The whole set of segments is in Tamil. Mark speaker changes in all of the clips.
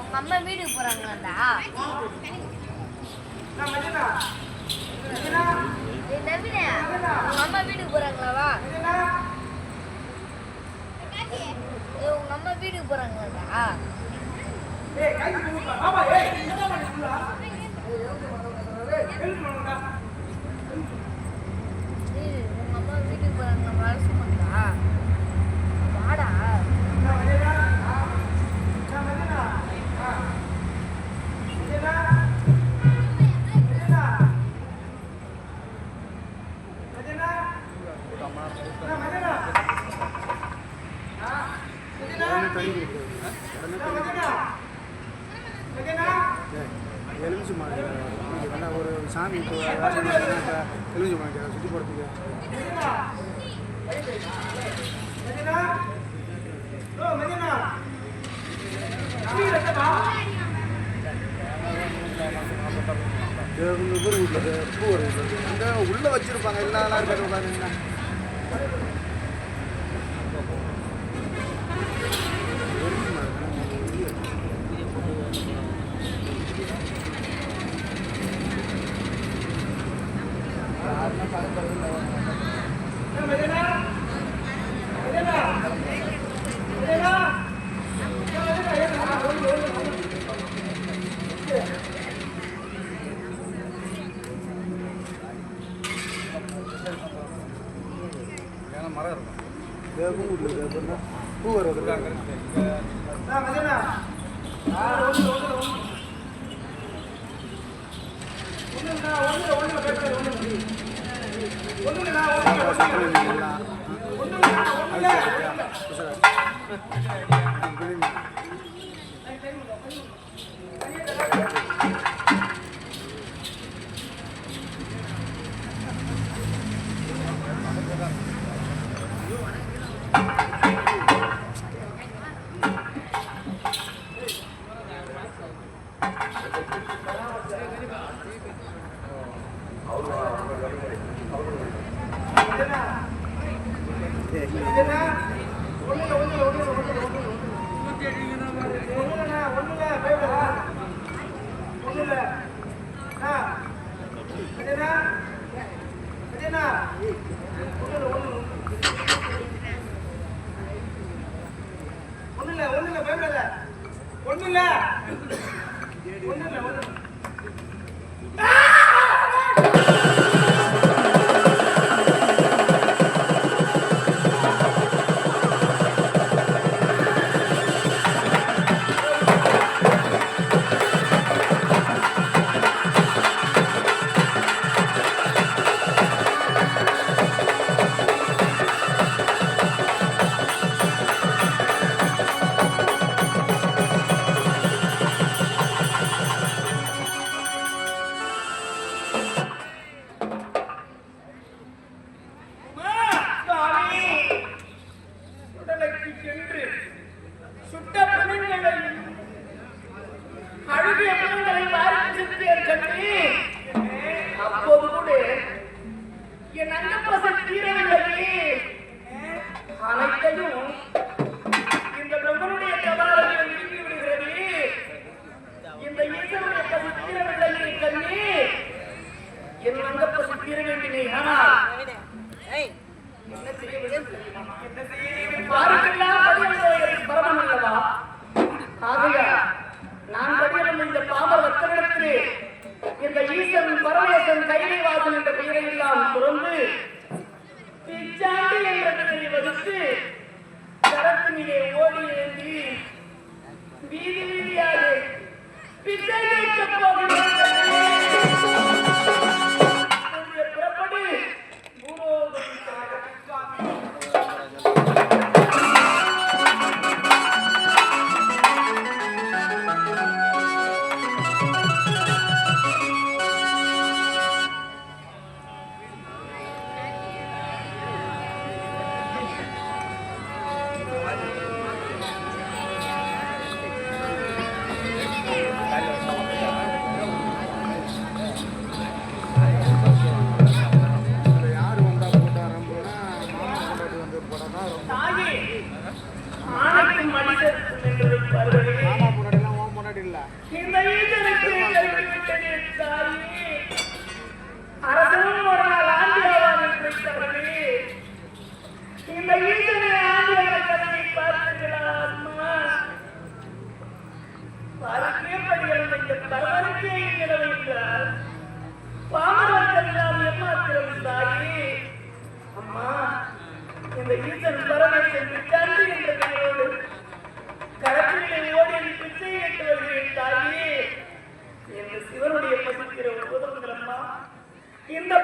Speaker 1: உங்க அம்மா வீட்டுக்கு போறாங்களாடா ஏய் நபிலா உங்க அம்மா வீட்டுக்கு போறாங்களாவா ஏய் உங்க அம்மா வீட்டுக்கு போறாங்களாடா ஏய் உங்க அம்மா வீட்டுக்கு போகிறாங்க வர
Speaker 2: சாமி இப்போ தெளிஞ்சு மலை சுற்றி போகிறதுக்கு ஊர் வீட்டில் பூ வருது இந்த உள்ளே வச்சுருப்பாங்க எல்லா எல்லாரும் பேர் உட்காந்து
Speaker 3: மரம் இருக்கும்.
Speaker 2: பூ வீட்டில் பூ வருது
Speaker 4: ஒண்ணுல ஒண்ணுல பயப்படாத.
Speaker 2: இல்ல
Speaker 4: ஒண்ணு இல்ல ஒண்ணு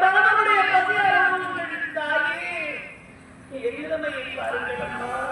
Speaker 4: பரமனுடைய பசியாரங்கள் தாயே. என் பாருங்கள் அம்மா.